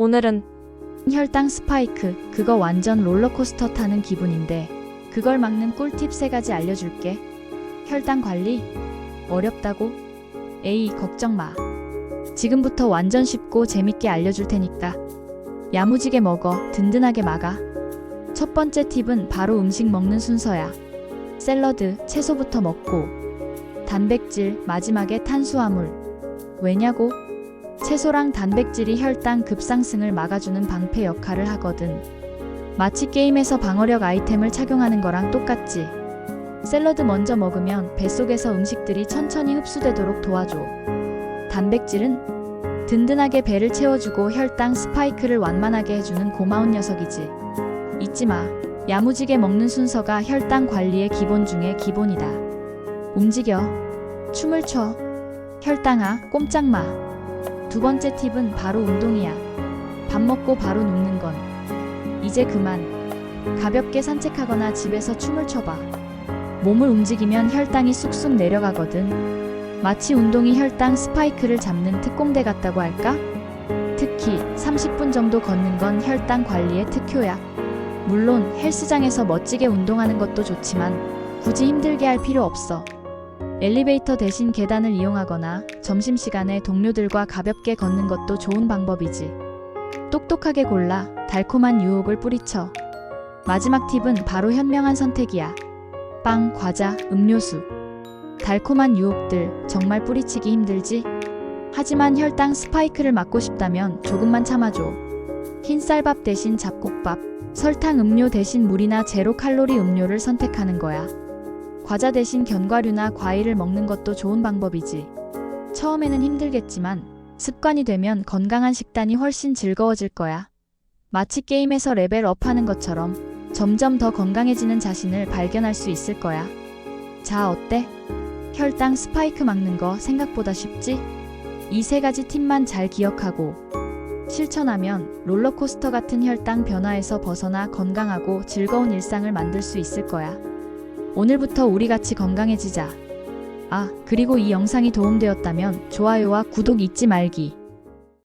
오늘은 혈당 스파이크, 그거 완전 롤러코스터 타는 기분인데, 그걸 막는 꿀팁 세 가지 알려줄게. 혈당 관리? 어렵다고? 에이, 걱정 마. 지금부터 완전 쉽고 재밌게 알려줄 테니까. 야무지게 먹어, 든든하게 막아. 첫 번째 팁은 바로 음식 먹는 순서야. 샐러드, 채소부터 먹고, 단백질, 마지막에 탄수화물. 왜냐고? 채소랑 단백질이 혈당 급상승을 막아주는 방패 역할을 하거든. 마치 게임에서 방어력 아이템을 착용하는 거랑 똑같지. 샐러드 먼저 먹으면 뱃속에서 음식들이 천천히 흡수되도록 도와줘. 단백질은 든든하게 배를 채워주고 혈당 스파이크를 완만하게 해주는 고마운 녀석이지. 잊지 마. 야무지게 먹는 순서가 혈당 관리의 기본 중에 기본이다. 움직여. 춤을 춰. 혈당아, 꼼짝 마. 두 번째 팁은 바로 운동이야. 밥 먹고 바로 눕는 건. 이제 그만. 가볍게 산책하거나 집에서 춤을 춰봐. 몸을 움직이면 혈당이 쑥쑥 내려가거든. 마치 운동이 혈당 스파이크를 잡는 특공대 같다고 할까? 특히 30분 정도 걷는 건 혈당 관리의 특효야. 물론 헬스장에서 멋지게 운동하는 것도 좋지만 굳이 힘들게 할 필요 없어. 엘리베이터 대신 계단을 이용하거나 점심시간에 동료들과 가볍게 걷는 것도 좋은 방법이지. 똑똑하게 골라 달콤한 유혹을 뿌리쳐. 마지막 팁은 바로 현명한 선택이야. 빵, 과자, 음료수. 달콤한 유혹들 정말 뿌리치기 힘들지? 하지만 혈당 스파이크를 막고 싶다면 조금만 참아줘. 흰 쌀밥 대신 잡곡밥, 설탕 음료 대신 물이나 제로 칼로리 음료를 선택하는 거야. 과자 대신 견과류나 과일을 먹는 것도 좋은 방법이지. 처음에는 힘들겠지만 습관이 되면 건강한 식단이 훨씬 즐거워질 거야. 마치 게임에서 레벨업 하는 것처럼 점점 더 건강해지는 자신을 발견할 수 있을 거야. 자, 어때? 혈당 스파이크 막는 거 생각보다 쉽지? 이 세 가지 팁만 잘 기억하고 실천하면 롤러코스터 같은 혈당 변화에서 벗어나 건강하고 즐거운 일상을 만들 수 있을 거야. 오늘부터 우리 같이 건강해지자. 아, 그리고 이 영상이 도움되었다면 좋아요와 구독 잊지 말기.